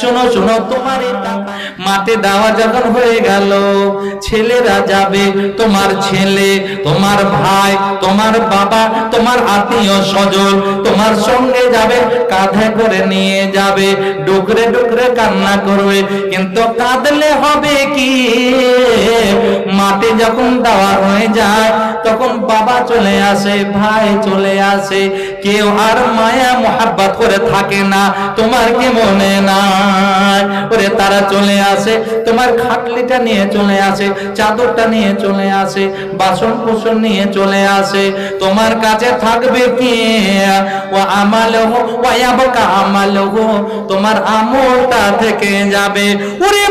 শোনো শোনো, তোমার মাঠে দেওয়া যখন হয়ে গেল, ছেলেরা যাবে, তোমার ছেলে, তোমার ভাই, তোমার বাবা, তোমার আত্মীয় স্বজন, তোমার সঙ্গে যাবে, কাঁধে করে নিয়ে যাবে, ডুকরে ডুকরে কান্না করবে। কিন্তু কাঁদলে হবে কি? মাঠে যখন দেওয়া হয়ে যায়, তখন বাবা চলে আসে, ভাই চলে আসে কেউ আর মায়া মোহাব্বত করে থাকে না। তোমার কি মনে নাই? ওরে, তারা চলে আসে। তোমার খাটলিটা নিয়ে চলে আসে, চাদরটা নিয়ে চলে আসে বাসন কুসন নিয়ে চলে আসে। তোমার কাছে থাকবে কি? ও আমাল ওয়াবকা আমাল তোমার আমলটা থেকে যাবে। ওরে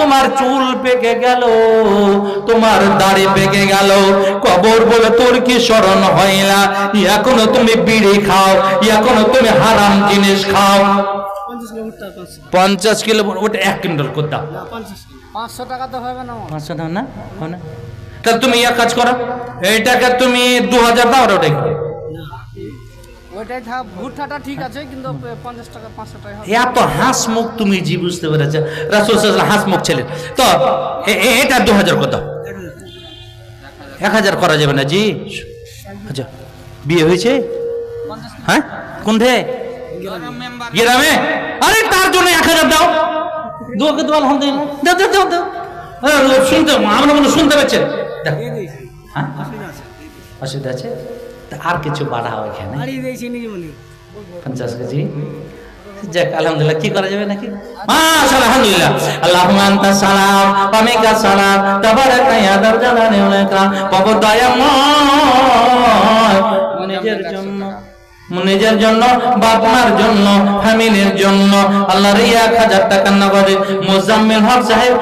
তোমার চুল পেকে গেল তোমার দাড়ি পেকে গেল। কবর বলে তোর কি স্মরণ হইলা এখনও তুমি বিড়ি খাও এখনও তুমি হারাম জিনিস খাও। পঞ্চাশ কিলো ওটা এক কুইন্টাল করতাম না পাঁচশো টাকা তো হবে না পাঁচশো টাকা না হয় না। তাহলে তুমি এক কাজ করো এইটাকে তুমি দু হাজার দাও ওটাই। ওইটাই থাক ভুট্টাটা ঠিক আছে কিন্তু পঞ্চাশ টাকা পাঁচশো টাকা এত হাঁস মুখ তুমি জি বুঝতে পেরেছ। রাসুল হাঁস মুখ ছিলেন তো এটা দু হাজার কত? এক হাজার করা যাবে না জি। আচ্ছা বিয়ে হয়েছে? হ্যাঁ? কোনঠে গ্রামে। আরে তার জন্য এক হাজার দাও দুকে তো আলহামদুলিল্লাহ। দাও দাও দাও দাও। শুনতে আমরা মনে শুনতে পাচ্ছেন। হ্যাঁ? অসুবিধা আছে। অসুবিধা আছে তা আর কিছু বাড়াও এখানে? পঞ্চাশ কেজি? যাক আলহামদুলিল্লাহ কি করা যাবে নাকি? মাশাআল্লাহ আলহামদুলিল্লাহ। আল্লাহুম্মা আনতা সালাম ওয়া মিনকা সালাম তাবারাকা ইয়া দাল জালালি ওয়াল ইকরাম বাবা দয়াময়। নিজের জন্য নিজের জন্য, বাপমার জন্য, ফ্যামিলির জন্য। আল্লাহর এক হাজার টাকা নগদে মোজাম্মেল হক সাহেব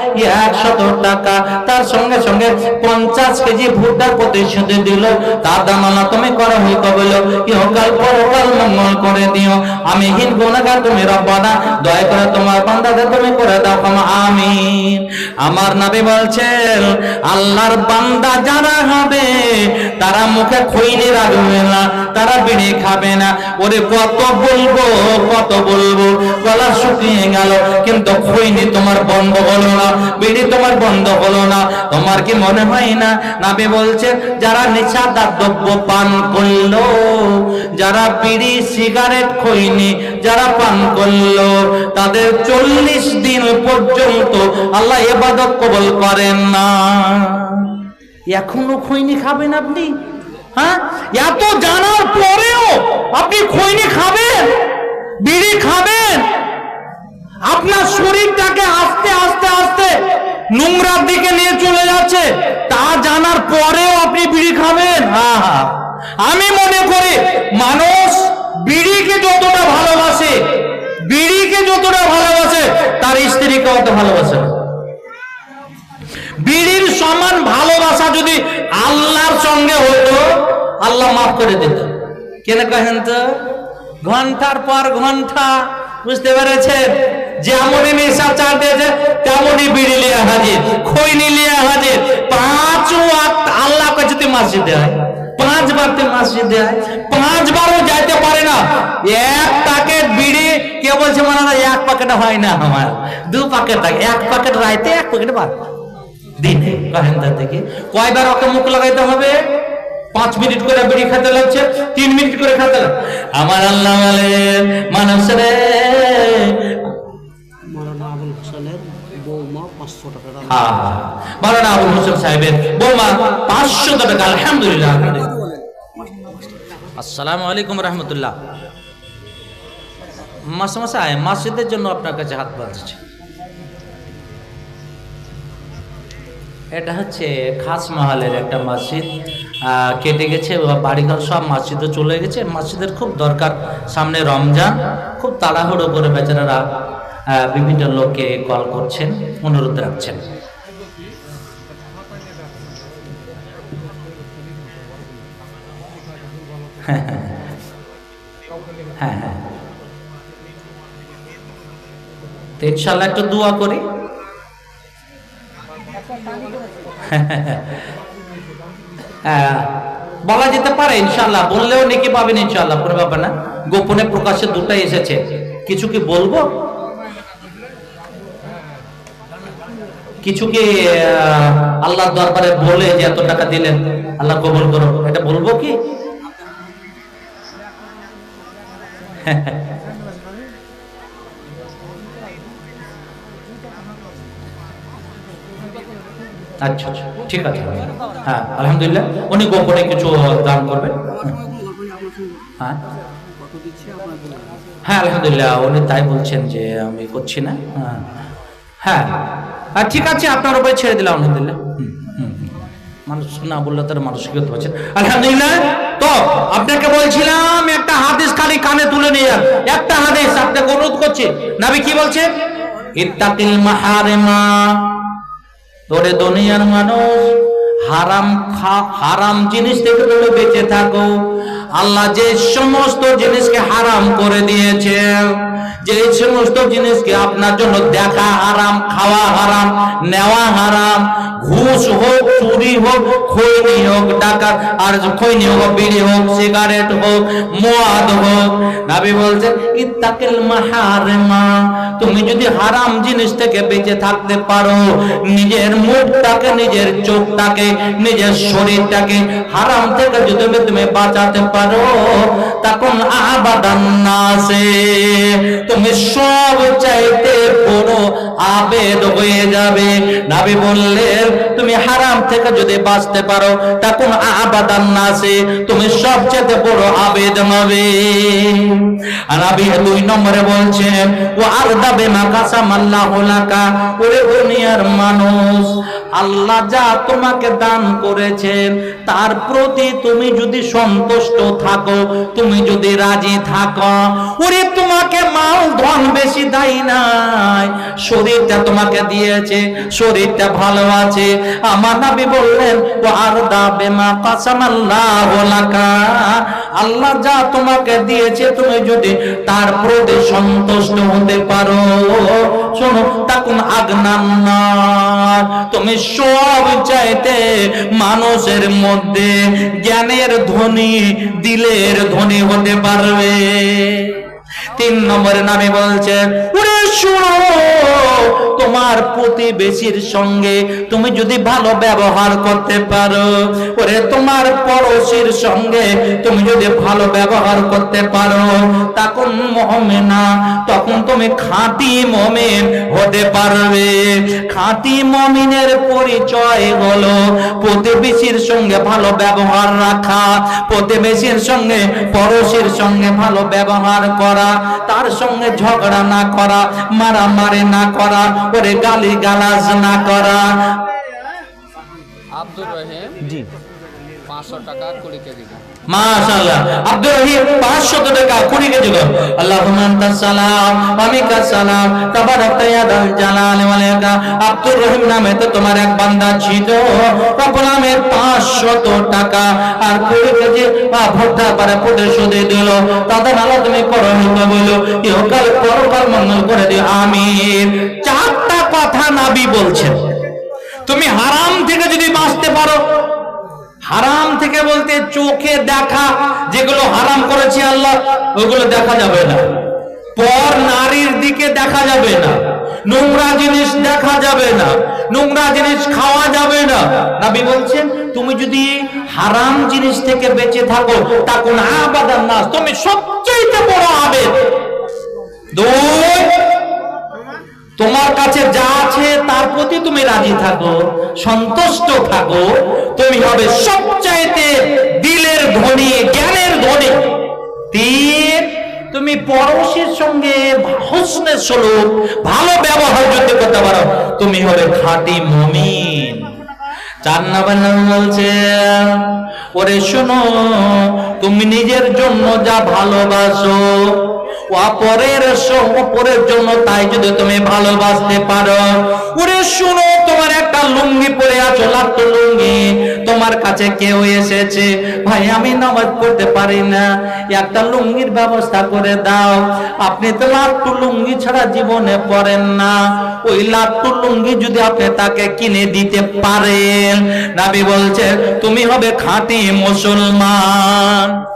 একশত টাকা, তার সঙ্গে সঙ্গে পঞ্চাশ কেজি ভুট্টার প্রতিশ্রুতি দিল। তার দাম আল্লাহ তুমি করো হই কবল ইহকাল পরকাল মঙ্গল করে দিও। আমি হিন গুণাগার তুমি রব্বানা, দয়া করে তোমার বান্দাদের তুমি করে দাও আমিন। আমার নবী বলছেন, আল্লাহর বান্দা যারা হবে, তারা মুখে খৈনি রাখবে না, তারা বিড়ি খাবে না। ওরে কত বলব কত বলব, গলা শুকিয়ে গেল, কিন্তু খৈনি তোমার বন্ধ হলো না, বিড়ি তোমার বন্ধ হলো না। তোমার কি মনে হয় না, নাবি বলছে যারা নেশাদার দ্রব্য পান করল, যারা বিড়ি, সিগারেট খৈনি যারা পান করল, তাদের চল্লিশ দিন পর্যন্ত আল্লাহ এবাদত কবল করেন না। এখনও খৈনি খাবেন আপনি? হ্যাঁ? এত জানার পরেও আপনি খৈনি খাবেন? বিড়ি খাবেন? আপনার শরীরটাকে আস্তে আস্তে আস্তে নোংরার দিকে নিয়ে চলে যাচ্ছে, তা জানার পরেও আপনি বিড়ি খাবেন? হ্যাঁ হ্যাঁ। আমি মনে করি মানুষ বিড়িকে যতটা ভালোবাসে, বিড়িকে যতটা ভালোবাসে, তার স্ত্রীকে অত ভালোবাসে না। বিড়ির সমান ভালোবাসা যদি আল্লাহর সঙ্গে হতো আল্লাহ মাফ করে দিত। কেন কহেন তো? ঘণ্টার পর ঘণ্টা, বুঝতে পেরেছেন? যেমনই নেশা চার দিয়েছে, তেমনই বিড়ি লিয়া হাজির, খৈনি লিয়া হাজির। পাঁচ ওয়াক্ত আল্লাহ কাছে মসজিদে হয় পাঁচ বার তুই মসজিদে হয় পাঁচবারও যাইতে পারে না। এক প্যাকেট বিড়ি, কে বলছে মানে এক প্যাকেট হয় না আমার। দু প্যাকেট, এক প্যাকেট রাইতে, এক প্যাকেট বার দিনে কহেন থেকে। কয়বার ওকে মুখ লাগাইতে হবে? পাঁচ মিনিট করে বিড়ি খেতে লাগছে তিন মিনিট করে খেতে আমার আল্লাহ বলেন রে আবুল পাঁচশো মারানা আবুল হোসেন সাহেবের বৌমা পাঁচশো টাকা আলহামদুলিল্লাহ আসসালামু আলাইকুম রহমতুল্লাহ। মাসে মাসে আয় মাসিদের জন্য আপনার কাছে হাত বাঁধছে এটা হচ্ছে খাস মহলের একটা মসজিদ কেটে গেছে বাড়িঘর সব মসজিদে চলে গেছে। মসজিদের খুব দরকার সামনে রমজান, খুব তাড়াহুড়ো করে বেচারারা বিভিন্ন লোককে কল করছেন, অনুরোধ রাখছেন। হ্যাঁ হ্যাঁ। হ্যাঁ হ্যাঁ ইনশাল্লাহ একটু দোয়া করি। বলা যেতে পারে ইনশাল্লাহ বললেও নাকি পাবেন ইনশাল্লাহ কোনো ব্যাপার না। গোপনে প্রকাশে দুটাই এসেছে। কিছু কি বলব? কিছু কি আল্লাহ দরবারে বলে যে এত টাকা দিলেন, আল্লাহ কবল করো এটা বলব কি? হ্যাঁ আচ্ছা ঠিক আছে হ্যাঁ আলহামদুলিল্লাহ। উনি গোপনে কিছু দান করবেন? হ্যাঁ। হ্যাঁ আলহামদুলিল্লাহ উনি তাই বলছেন যে আমি করছি না। হ্যাঁ। হ্যাঁ। ঠিক আছে আপনার উপরে ছেড়ে দিলাম আলহামদুলিল্লাহ। হুম, হুম, হুম। মানুষ না বললে তার মানসিক হতে পারছেন আলহামদুলিল্লাহ তো আপনাকে বলছিলাম একটা হাদিস খালি কানে তুলে নিয়ে যান। একটা হাদিস আপনাকে অনুরোধ করছি। নাবি কি বলছে? ইত্তাকিল মাহারিমা। তোরে দুনিয়ার মানুষ হারাম হারাম জিনিস থেকে তুমি বেঁচে থাকো। আল্লাহ যে সমস্ত জিনিসকে হারাম করে দিয়েছে যে সমস্ত জিনিসকে আপনার জন্য দেখা হারাম, খাওয়া হারাম, নেওয়া হারাম, ঘুষ হোক, চুরি হোক, খৈনি হোক, ডাকাত, আর খৈনি হোক, বিড়ি হোক, সিগারেট হোক হোক, নাবি ইত্তাকিল তুমি যদি হারাম জিনিস থেকে বেঁচে থাকতে পারো, নিজের মুখটাকে, নিজের চোখটাকে, নিজের শরীরটাকে হারাম থেকে যদি তুমি বাঁচাতে পারো, তখন আবাদান নাসে। তুমি সব চাইতে বড় আবেদ হয়ে যাবে। নাবি বললেন, তুমি হারাম থেকে যদি বাঁচতে পারো তখন আবাদান তুমি সবচেয়ে বড় আবেদ হবে দুই নম্বরে বলছেন, ও আর দাবে ওরে দুনিয়ার মানুষ, আল্লাহ যা তোমাকে দান করেছেন, তার প্রতি তুমি যদি সন্তুষ্ট থাকো, তুমি যদি রাজি থাকো, ওরে তোমাকে মাল ধন বেশি দেয় নাই। শরীরটা তোমাকে দিয়েছে, শরীরটা ভালো আছে। আমার নবী বললেন ও আর আল্লাহ যা তোমাকে দিয়েছে, তুমি যদি তার প্রতি সন্তুষ্ট হতে পারো। শোনো তখন আগনান্না তুমি সব চাইতে মানুষের মধ্যে জ্ঞানের ধ্বনি, দিলের ধ্বনি হতে পারবে। তিন নম্বরে নামে বলছে ওরে শুনো, তোমার প্রতিবেশীর সঙ্গে তুমি যদি ভালো ব্যবহার করতে পারো, ওরে তোমার পড়োশির সঙ্গে তুমি যদি ভালো ব্যবহার করতে পারো, তখন মহমেনা তখন তুমি খাঁটি মমিন হতে পারবে। খাঁটি মমিনের পরিচয় হলো প্রতিবেশীর সঙ্গে ভালো ব্যবহার রাখা, প্রতিবেশীর সঙ্গে পড়োশির সঙ্গে ভালো ব্যবহার করা তার সঙ্গে ঝগড়া না করা মারামারি না করা ওরে গালি গালাজ না করা। আব্দুর রহিম জি। পাঁচশো টাকা কুড়ি কেজি। মাশাআল্লাহ। আব্দুর রহিম 500 টাকা কুড়ি কেজি গো আল্লাহুম্মা আনতাস সালাম, ওয়া মিনকাস সালাম তাবারাকতা দাল জালালি ওয়াল ইকরাম। আব্দুর রহিম নামে তো তোমার এক বান্দা ছিল। রব্বুল আলামিন 500 টাকা আর কুড়ি কেজি ভর্তা করে প্রতিশোধে দিল। তাদের তুমি পরহিত বলো ইহকাল পরকাল মঙ্গল করে দিও চারটা কথা নবী বলছেন। তুমি হারাম থেকে যদি বাঁচতে পারো হারাম থেকে বলতে চোখে দেখা, যেগুলো হারাম করেছে আল্লাহ, ওগুলো দেখা যাবে না। পর নারীর দিকে দেখা যাবে না। নোংরা জিনিস দেখা যাবে না। নোংরা জিনিস খাওয়া যাবে না। নবী বলছেন, তুমি যদি হারাম জিনিস থেকে বেঁচে থাকো আবাদান নাস, তুমি সবচেয়ে বড় আবেদ। তোমার কাছে যা আছে, তার প্রতি তুমি রাজি থাকো, সন্তুষ্ট থাকো। তুমি হবে সবচাইতে দিলের ধনী, জ্ঞানের ধনী। তিন তুমি পড়োশীর সঙ্গে হোসনের স্বরূপ, ভালো ব্যবহার যদি করতে পারো, তুমি হবে খাঁটি মমিন। বলছে, ওরে শোনো, তুমি নিজের জন্য যা ভালোবাসো অপরের অপরের জন্য তাই যদি তুমি ভালোবাসতে পারো। ওরে শুনো, তোমার একটা লুঙ্গি পরে আছো লাত্ত লুঙ্গি। তোমার কাছে কেউ এসেছে, ভাই, আমি নামাজ পড়তে পারি না। একটা লুঙ্গির ব্যবস্থা করে দাও। আপনি তো লাট্টু লুঙ্গি ছাড়া জীবনে পড়েন না। ওই লাট্টু লুঙ্গি যদি আপনি তাকে কিনে দিতে পারেন, নাবি বলছে, তুমি হবে খাঁটি মুসলমান।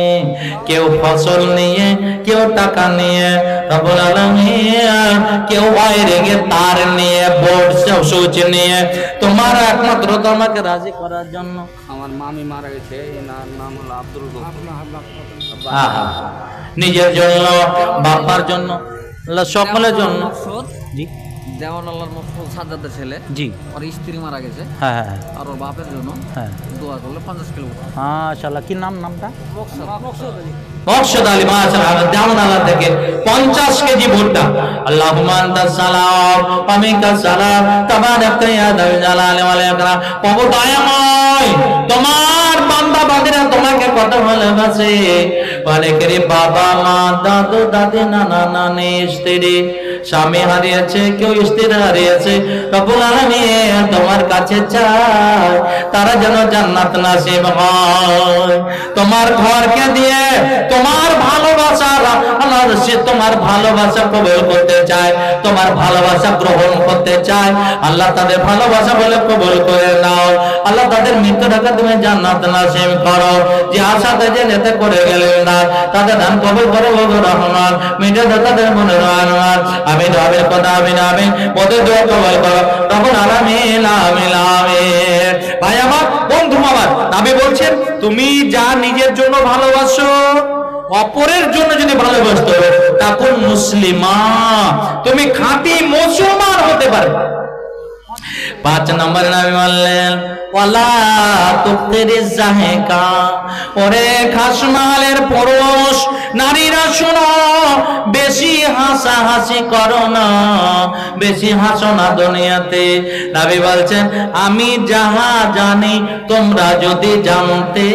কেউ ফসল নিয়ে কেউ টাকা নিয়ে কেউ বাইরে তার নিয়ে বোর্ড সুইচ নিয়ে। তোমার একমাত্র তোমাকে রাজি করার জন্য। আমার মামি মারা গেছে এনার নাম হলো আব্দুল নিজের জন্য বাপার জন্য সকলের জন্য। জি। দেওয়ান আল্লাহর মকসুদ সাজ্জাদের ছেলে। জি। ওর স্ত্রী মারা গেছে। হ্যাঁ হ্যাঁ আর ওর বাপের জন্য হ্যাঁ। দোয়া করলে পঞ্চাশ কিলো মাশাআল্লাহ কি নাম নামটা? মকসদ। আলী। মাশাআল্লাহ দেওয়ান আল্লাহ থেকে 50 কেজি ভুট্টা। আল্লাহুম্মা সালাম মিনকাস সালাম ইয়া দাল জালালি ওয়াল ইকরাম। প্রভু দয়াময় তোমার বান্দা বান্দিরা তোমাকে কত ভালোবাসে। অনেকেরই বাবা মা দাদু দাদি নানা নানি স্ত্রী স্বামী হারিয়েছে, কেউ স্ত্রী হারিয়েছে। রব্বুল তোমার কাছে চায়, তারা যেন জান্নাত নাসিব হয়। তোমার ঘরকে দিয়ে তোমার ভালোবাসা আল্লাহ তোমার ভালোবাসা কবুল করতে চায়, তোমার ভালোবাসা গ্রহণ করতে চায়। আল্লাহ তাদের ভালোবাসা বলে কবুল করে নাও। আল্লাহ তাদের মৃত্যু টাকা তুমি জান্নাত নাসিব করো। যে আশাতে যে নেতে করে গেলেন না, তাদের দান কবুল করো রহমান। মিটে তাদের মনে রহমান আমি রবের কথা আমি নামে পদে দোয়া কবল করো। তখন আলামিন আমিন আমিন ভাই আমার, বন্ধু আমার আমি বলছেন, তুমি যা নিজের জন্য ভালোবাসো, অপরের জন্য যদি ভালোবাসতে হবে, তখন মুসলিমা, তুমি খাঁটি মুসলমান হতে পারবে। পাঁচ নম্বরে নামে বললেন তুক্তিরি জাহেকা ওরে খাসমালের পুরুষ নারীরা শোনো, বেশি হাসা হাসি করো না, বেশি হাসো না দুনিয়াতে। নবী বলছেন, আমি যাহা জানি তোমরা যদি জানতে,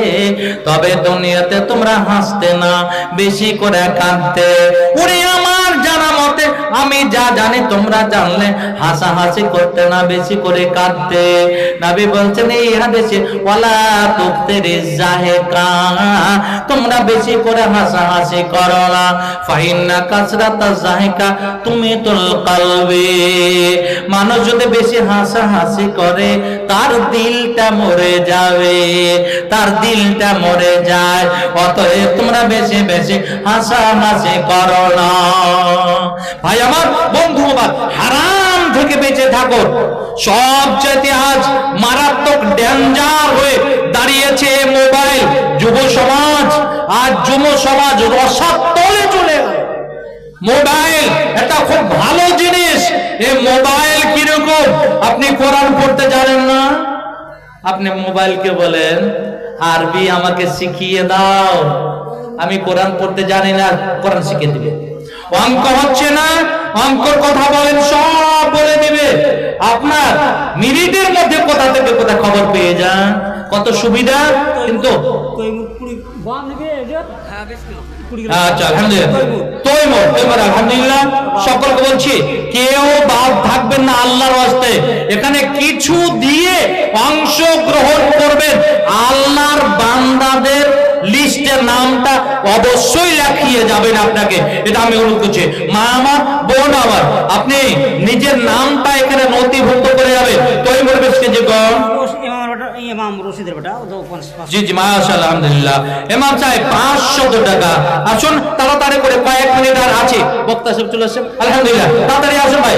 তবে দুনিয়াতে তোমরা হাসতে না, বেশি করে কাঁদতে। ওরে আমার আমি যা জানি তোমরা জানলে। হাসাহাসি করতে না বেশি করে কাঁদতে। নবী বলছেন, এই হাদিসে, ওয়ালা তুফতিরি জাহেকা তোমরা বেশি করে হাসাহাসি করো না। ফাইন্না কাসরাতা জাহেকা তুমি তুল কলবে। মানুষ যদি বেশি হাসাহাসি করে, তার দিলটা মরে যাবে। তার দিলটা মরে যায়। অতএব তোমরা বেশি বেশি হাসাহাসি করো না। ভাই আমার বন্ধু আমার হারাম থেকে বেঁচে থাকো। সবচেয়ে আজ মারাত্মক ডেঞ্জার হয়ে দাঁড়িয়েছে মোবাইল যুব সমাজ আর যুব সমাজ চলে মোবাইল এটা খুব ভালো জিনিস। মোবাইল কীরকম? আপনি কোরআন পড়তে জানেন না? আপনি মোবাইলকে বলেন, আরবি আমাকে শিখিয়ে দাও। আমি কোরআন পড়তে জানি না, কোরআন শিখিয়ে দিবে। অঙ্ক হচ্ছে না অঙ্কর কথা বলেন, সব বলে দিবে। আপনার মিনিটের মধ্যে কোথা থেকে কোথা খবর পেয়ে যান? কত সুবিধা? কিন্তু আচ্ছা আলহামদুলিল্লাহ। বলছি, কেউ বাদ থাকবেন না আল্লাহর এখানে কিছু দিয়ে অংশ গ্রহণ করবেন। আল্লাহর বান্দাদের লিস্টের নামটা অবশ্যই লেখিয়ে যাবেন আপনাকে। এটা আমি অনুরোধ করছি। মা আমার বোন, আমার, আপনি নিজের নামটা এখানে নথিভুক্ত করে যাবেন। তৈমুর বেশ কেজি গণ ইমাম রশিদের বেটা ও তো পঞ্চাশ পাঁচ। জি জি মাশাআল্লাহ আলহামদুলিল্লাহ। ইমাম সাহেব 500 টাকা। আসুন তাড়াতাড়ি করে কয়েক মিনিট আর আছে। বক্তা সাহেব চলে আসেন আলহামদুলিল্লাহ তাড়াতাড়ি আসুন ভাই।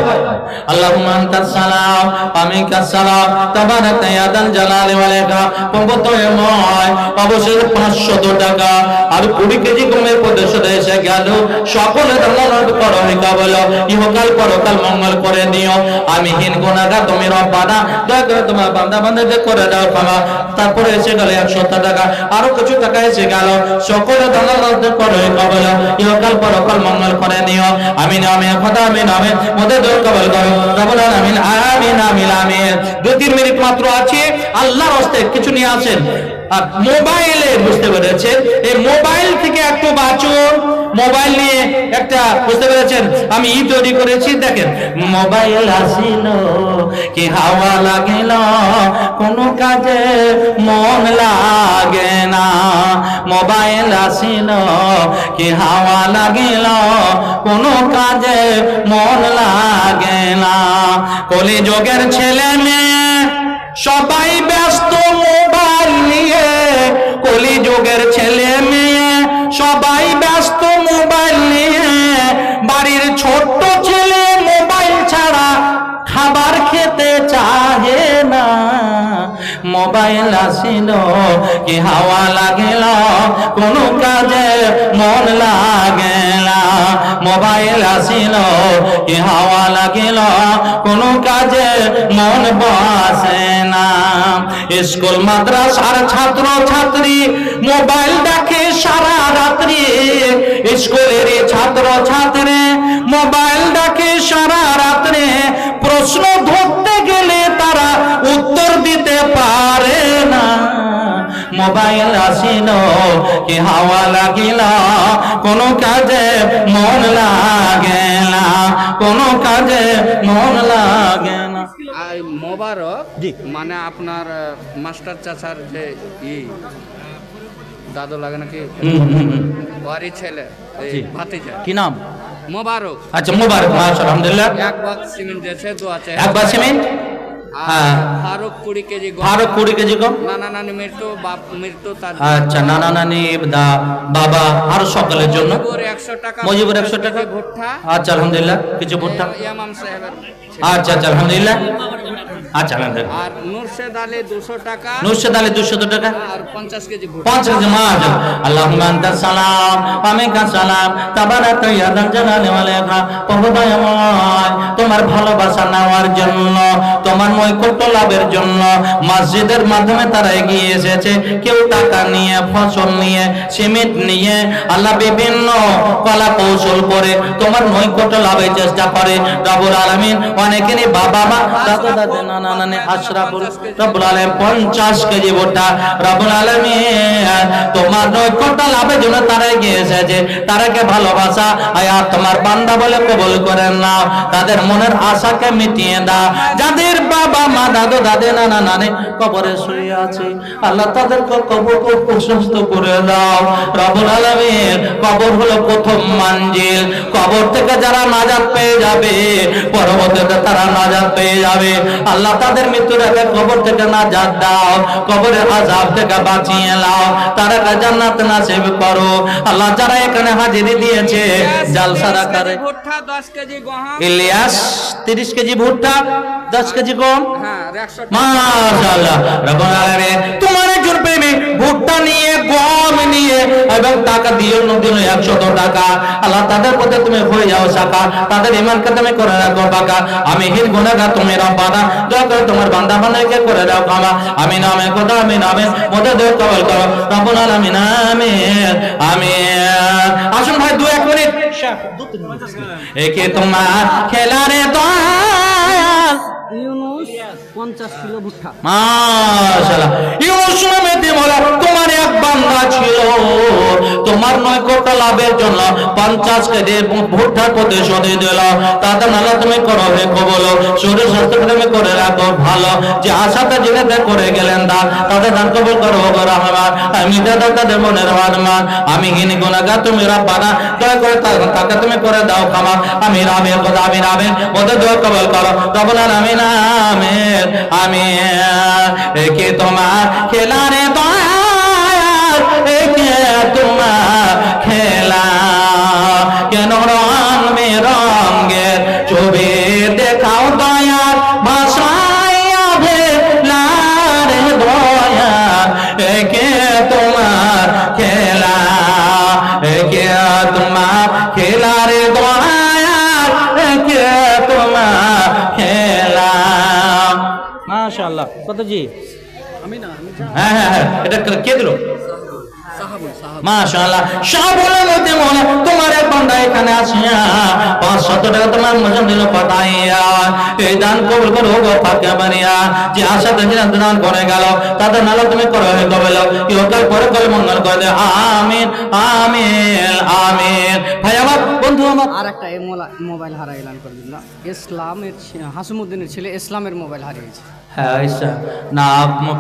আল্লাহুম্মা আনতাস সালাম আমিনকাস সালাম তাবারাকা জালালি ওয়াল ইকরাম। পবিত্রময় অবশ্যই 500 টাকা। আর 20 কেজি গমের প্রদেশ এসে গেল। সকলে ধর্ম করো বলো ইহকাল পরকাল মঙ্গল করে দিও আমি হীন গুনাহগার তুমি রব্বানা দয়া করে তোমার বান্দা বান্দাদের করে দাও ক্ষমা তারপরে এসে গেল একশো টাকা। আরও কিছু টাকা এসে গেল। সকলে ধন্যবাদ করে কবল ইহকাল মঙ্গল করে নিও। আমি নামে কথা আমি নামে মোদের দোর কবল করো। রবুল আমিন আমিন আমিন আমিন। দু তিন মিনিট মাত্র আছে। আল্লাহ হস্তে কিছু নিয়ে আসেন। আর মোবাইলে বুঝতে পেরেছেন? এই মোবাইল থেকে একটু বাঁচুন। মোবাইল নিয়ে একটা বুঝতে পেরেছেন? আমি ই তৈরি করেছি, দেখেন। মোবাইল আসিল, কি হাওয়া লাগিল, কোনো কাজে মন লাগে না। মোবাইল আসিল, কি হাওয়া লাগিল, কোনো কাজে মন লাগে না। কলি যোগের ছেলে মেয়ে সবাই ব্যস্ত কলি যুগের ছেলে মেয়ে, সবাই ব্যস্ত মোবাইল নিয়ে। বাড়ির ছোট্ট ছেলে মোবাইল ছাড়া খাবার খেতে না মোবাইল আসিল, কি হাওয়া লাগিল, কোনো কাজে মন লাগে মোবাইল আসিল, কি হাওয়া লাগিল, কোনো কাজে মন বসে না। স্কুল, মাদ্রাসার ছাত্র ছাত্রী মোবাইল দেখে সারা রাত্রি। স্কুলের ছাত্র ছাত্রী মোবাইল দেখে সারা রাত্রে প্রশ্ন মোবাইল আসিল কি হাওয়া লাগিল কোনো কাজে মন লাগে না কোনো কাজে মন লাগে না মোবারক। মানে আপনার মাস্টার চাচার যে ই দাদু লাগে নাকি। ওয়ারি ছেলে ভাতিজা। কি নাম? মোবারক। আচ্ছা মোবারক আলহামদুলিল্লাহ। এক বাগ সিমেন্ট দিয়েছে দু আছে একবার সিমেন্ট? হ্যাঁ। কুড়ি কেজি গম। কুড়ি কেজি কম নানা নানি মৃত্যু বাপ মৃত্যু আচ্ছা নানা নানি দা বাবা আরও সকলের জন্য। মজিবুর একশো টাকা। আচ্ছা আলহামদুলিল্লাহ। কিছু ভুট্টা। আচ্ছা আচ্ছা আলহামদুলিল্লাহ। আচ্ছা আর নুরশেদ আলী দুশো টাকা। নুরশেদ আলী দুশো টাকা? আর পঞ্চাশ কেজি ভুট্টা। পঞ্চাশ মাস আল্লাহুম্মা আনতা সালাম ওয়া মিনকা সালাম। তাবারাক ইয়া যাল জালালি ওয়াল ইকরাম প্রভু দয়াময় তোমার ভালোবাসা নেওয়ার জন্য তোমার নৈকট্য লাভের জন্য মসজিদের মাধ্যমে তারা এগিয়ে এসেছে। কেউ টাকা নিয়ে ফসল নিয়ে সিমেন্ট নিয়ে আল্লাহ বিভিন্ন কলা কৌশল করে তোমার নৈকট্য লাভের চেষ্টা করে। রবুল আলামিন অনেকেরই বাবা মা দাদা তোমার তারা তোমার বান্দা বলে কবুল করেন নাও। তাদের মনের আশাকে মিটিয়ে দাও। যাদের বাবা মা, দাদু, দাদে, নানা, নানি কবরে শুয়ে আছে, আল্লাহ তাদেরকে কবরকে প্রশস্ত করে দাও। রবুল আলামিন, কবর হলো প্রথম মঞ্জিল। কবর থেকে যারা নাজাত পেয়ে যাবে, পরবর্তীতে তারা নাজাত পেয়ে যাবে। আল্লাহ তাদের মৃত্যুর আগে কবর থেকে না যাত দাও কবরের আজাব থেকে বাঁচিয়ে লাও তারা জান্নাত নাসিব করো। আল্লাহ যারা এখানে হাজিরি দিয়েছে জালসার করে। ভুট্টা দশ কেজি গহম। ইলিয়াস তিরিশ কেজি ভুট্টা। দশ কেজি গম হ্যাঁ তোমার একজন প্রেমী ভুট্টা নিয়ে গম নিয়ে এবং টাকা দিয়ে একশত টাকা। আল্লাহ তাদের পথে তুমি হয়ে যাও শাখা তাদের ইমানকে তুমি করে রাখো আমি হির গুনাহগার তুমি রব্বানা দয়া করে তোমার বান্দা বান্দাকে করে দাও ক্ষমা আমি নামে খোদা আমি নামে মধ্যে দেও কবল করো। রব্বুল আলামিন আমিন আমিন। আসুন ভাই দু এক মিনিট। একে তোমার খেলারে দয়াল ইউনুস পঞ্চাশ কিলো ভুট্টা। মাশাআল্লাহ। লাভের জন্য পঞ্চাশ কেজি দিল? নালা তুমি করো হে কবল। শরীর স্বাস্থ্য তুমি করে রাখো ভালো। যে করে গেলেন দান তাদের কবল করো আমি দাদা তাদের মনের রহমান। আমি হিনি গুনাহগার তুমি রব্বানা। দয়া করে তাকে তুমি করে দাও ক্ষমা। আমি রামে খোদা আমি রামে ওদের দোয়া কবল করো। রব্বুল আলামিন আমিন আমিন একে তোমার খেলারে মাশাআল্লাহ কত জি আমি না হ্যাঁ হ্যাঁ হ্যাঁ এটা কে দিল? মাশাআল্লাহ। সকলের মধ্যে মনে তোমার এক বান্দা এখানে আসিয়া পাঁচশত টাকা তোমার মজন দিল পাঠাইয়া এই দান কবুল করো গো ফাঁকে বানিয়া যে আশা থেকে দান করে গেল তাদের নালা তুমি করো হে পরে করে মঙ্গল করে দে আমিন আমিন আমিন। ভাই আমার বন্ধু আমার আর এই মোবাইল করে ইসলামের হাসিমুদ্দিনের ছেলে ইসলামের মোবাইল হারিয়েছে। হ্যাঁ না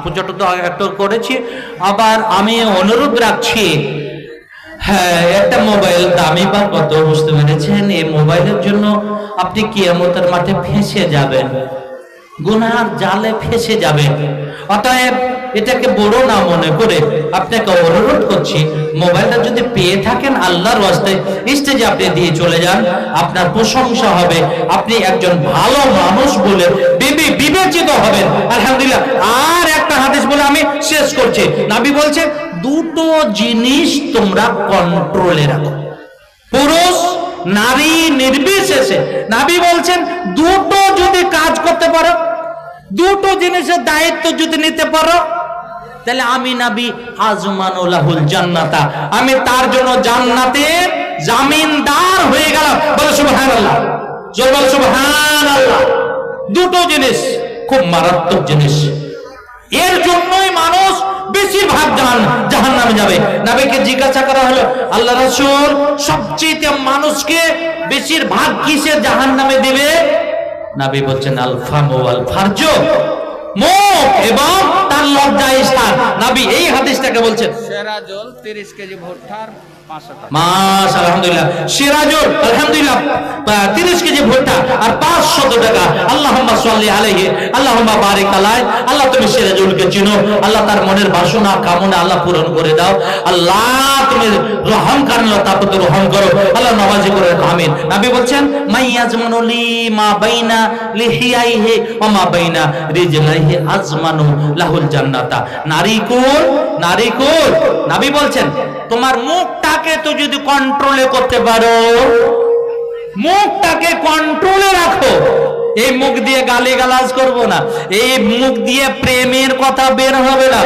পুজোটা তো একটু করেছি, আবার আমি অনুরোধ রাখছি। হ্যাঁ একটা মোবাইল দামি বা কত, বুঝতে পেরেছেন? এই মোবাইলের জন্য আপনি কিয়ামতের মাঠে ফেঁসে যাবেন। গুনার জালে ফেসে যাবেন। অতএব এটাকে বড় না মনে করে আপনাকে অনুরোধ করছি, মোবাইলটা যদি পেয়ে থাকেন আল্লাহর ওয়াস্তে স্টেজে আপনি দিয়ে চলে যান, আপনার প্রশংসা হবে, আপনি একজন ভালো মানুষ বলে বিবি বিবেচিত হবেন। আলহামদুলিল্লাহ, আর একটা হাদিস বলে আমি শেষ করছি। নাবি বলছে, দুটো জিনিস তোমরা কন্ট্রোলে রাখো। পুরুষ, নারী নির্বিশেষে। নাবি বলছেন, দুটো যদি কাজ করতে পারো, দুটো জিনিসের দায়িত্ব যদি নিতে পারো তাহলে আমি নাবি আজমানুল্লাহুল জান্নাতা। আমি তার জন্য জান্নাতের জামিনদার হয়ে গেলাম। বলে সুবহানাল্লাহ। জোর বলে সুবহানাল্লাহ। দুটো জিনিস খুব মারাত্মক জিনিস। এর জন্যই মানুষ বেশিরভাগ জাহান জাহান নামে যাবে। নাবিকে জিজ্ঞাসা করা হলো, আল্লাহ রাসূল, সবচেয়ে মানুষকে বেশিরভাগ কিসের জাহান নামে দিবে? নাবি বলছেন আল ফাম ওয়াল মুখ এবং তার লজ্জা স্থান নাবি এই হাদিসটাকে বলছেন। সেরাজল তিরিশ কেজি ভুট্টার মাস আলহামদুলিল্লাহ। সিরাজুল আলহামদুলিল্লাহ। তিরিশ কেজি ভুট্টা আর পাঁচশত টাকা। আল্লাহ আলাইহি আল্লাহ আল্লাহ, তুমি সিরাজুলকে চিনো। আল্লাহ, তার মনের বাসনা, কামনা আল্লাহ পূরণ করে দাও। আল্লাহ, তুমি রহম কারণ তারপর তো রহম করো। আল্লাহ, নামাজি করে আমিন। নবী বলছেন মাইয়াজমানু লি মা বাইনা লিহিয়াইহি ওয়া মা বাইনা রিজলাইহি আজমানু লাহুল জান্নাতা। নারী কোন নারী কোন নবী বলছেন, তোমার মুখটাকে তো যদি কন্ট্রোলে করতে পারো, মুখটাকে কন্ট্রোলে রাখো। এই মুখ দিয়ে গালি গালাজ করব না। এই মুখ দিয়ে প্রেমের কথা বের হবে না।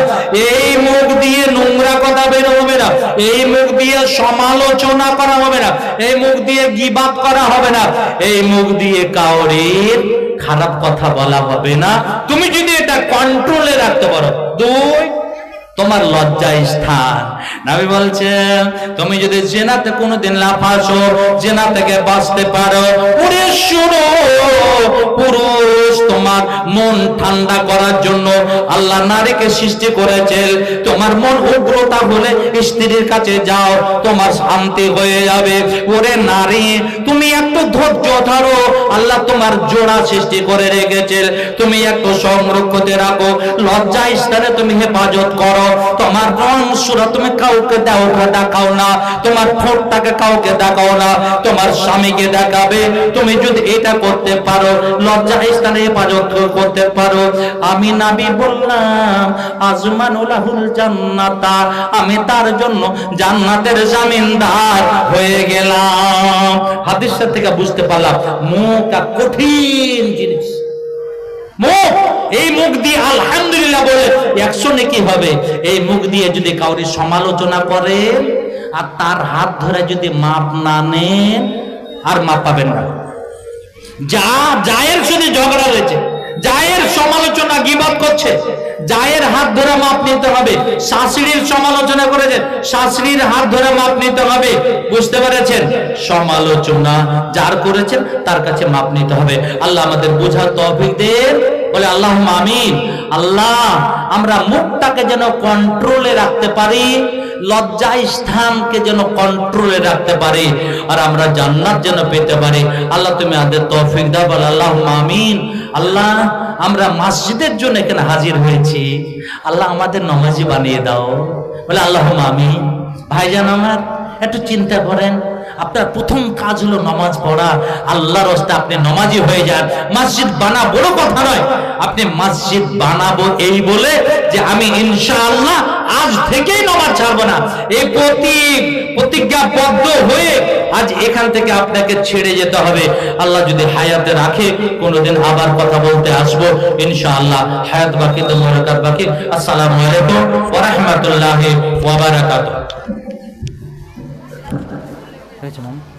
এই মুখ দিয়ে নোংরা কথা বের হবে না। এই মুখ দিয়ে সমালোচনা করা হবে না। এই মুখ দিয়ে গিবাদ করা হবে না। এই মুখ দিয়ে কাউরের খারাপ কথা বলা হবে না। তুমি যদি এটা কন্ট্রোলে রাখতে পারো, দুই তোমার লজ্জা স্থান। নবী বলছেন তুমি যদি জেনাতে কোনোদিন লাফাসো জেনা থেকে বাঁচতে পারো। পুরে শুনো, পুরুষ, তোমার মন ঠান্ডা করার জন্য আল্লাহ নারীকে সৃষ্টি করেছেন। তোমার মন উগ্রতা হলে স্ত্রীর কাছে যাও, তোমার শান্তি হয়ে যাবে। ওরে নারী, তুমি একটু ধৈর্য ধরো, আল্লাহ তোমার জোড়া সৃষ্টি করে রেখেছেন। তুমি একটু সংরক্ষতে রাখো লজ্জা স্থানে তুমি হেফাজত করো। তোমার রং সুরা তুমি কাউকে দাও দেখাও না। তোমার ঠোঁটটাকে কাউকে দেখাও না। তোমার স্বামীকে দেখাবে। তুমি যদি এটা করতে পারো, লজ্জা স্থানে হেফাজত করতে পারো। আমি নাবি বললাম আজমানুলাহুল জান্নাতা। আমি তার জন্য জান্নাতের জামিনদার হয়ে গেলাম। হাদিসের থেকে বুঝতে পারলাম মুখ কঠিন জিনিস। মুখ এই মুখ দিয়ে আলহামদুলিল্লাহ বলে একশো নাকি হবে। এই মুখ দিয়ে যদি কাউরি সমালোচনা করে আর তার হাত ধরে যদি মাপ না নেন, আর মাপ পাবেন না। যা জায়ের সাথে ঝগড়া হয়েছে জায়ের সমালোচনা গিবাদ করছে জায়ের হাত ধরে মাপ নিতে হবে, শাশুড়ির সমালোচনা করেছেন শাশুড়ির হাত ধরে মাপ নিতে হবে, বুঝতে পেরেছেন? সমালোচনা যার করেছেন, তার কাছে মাপ নিতে হবে। আল্লাহ আমাদের বোঝার তৌফিক দেন। বলে আল্লাহ আমিন। আল্লাহ, আমরা মুখটাকে যেন কন্ট্রোলে রাখতে পারি লজ্জা স্থানকে যেন কন্ট্রোলে রাখতে পারি, আর আমরা জান্নাত যেন পেতে পারি। আল্লাহ, তুমি আমাদের তৌফিক দাও, বলে আল্লাহ আমিন। আল্লাহ, আমরা মসজিদের জন্য এখানে হাজির হয়েছি। আল্লাহ, আমাদের নমাজি বানিয়ে দাও। বলে আল্লাহ আমিন। ভাইজান আমার, একটু চিন্তা করেন আপনার প্রথম কাজ হলো নামাজ পড়া। আল্লাহর রাস্তায় আপনি নমাজি হয়ে যান। মসজিদ বানা বড় কথা নয়। আপনি মসজিদ বানাবো এই বলে যে আমি ইনশাআল্লাহ আজ থেকেই নামাজ ছাড়বো না। এই প্রতি প্রতিজ্ঞাবদ্ধ হয়ে আজ এখান থেকে আপনাকে ছেড়ে যেতে হবে। আল্লাহ যদি হায়াতে রাখে, কোনোদিন আবার কথা বলতে আসব। ইনশাআল্লাহ। হায়াত বাকি তো মোরাকাত বাকি। আসসালামু আলাইকুম ওয়া রাহমাতুল্লাহি ওয়া বারাকাতুহু। হয়েছে মামা